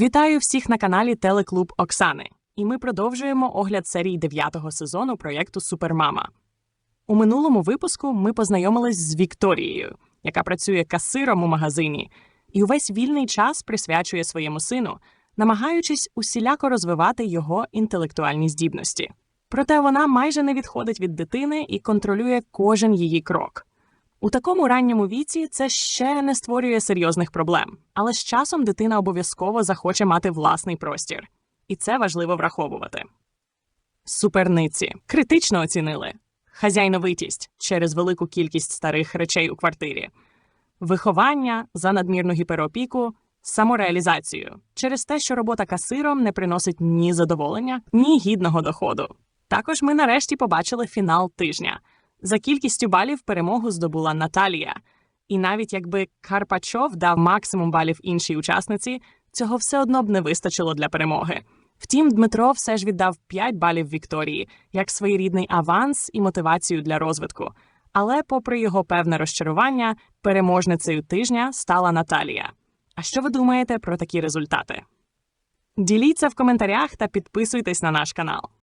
Вітаю всіх на каналі Телеклуб Оксани. І ми продовжуємо огляд серії дев'ятого сезону проєкту Супермама. У минулому випуску ми познайомились з Вікторією, яка працює касиром у магазині, і увесь вільний час присвячує своєму сину, намагаючись усіляко розвивати його інтелектуальні здібності. Проте вона майже не відходить від дитини і контролює кожен її крок. У такому ранньому віці це ще не створює серйозних проблем, але з часом дитина обов'язково захоче мати власний простір, і це важливо враховувати. Суперниці критично оцінили хазяйновитість через велику кількість старих речей у квартирі, виховання за надмірну гіперопіку, самореалізацію через те, що робота касиром не приносить ні задоволення, ні гідного доходу. Також ми нарешті побачили фінал тижня. За кількістю балів перемогу здобула Наталія. І навіть якби Карпачов дав максимум балів іншій учасниці, цього все одно б не вистачило для перемоги. Втім, Дмитро все ж віддав 5 балів Вікторії як своєрідний аванс і мотивацію для розвитку. Але, попри його певне розчарування, переможницею тижня стала Наталія. А що ви думаєте про такі результати? Діліться в коментарях та підписуйтесь на наш канал.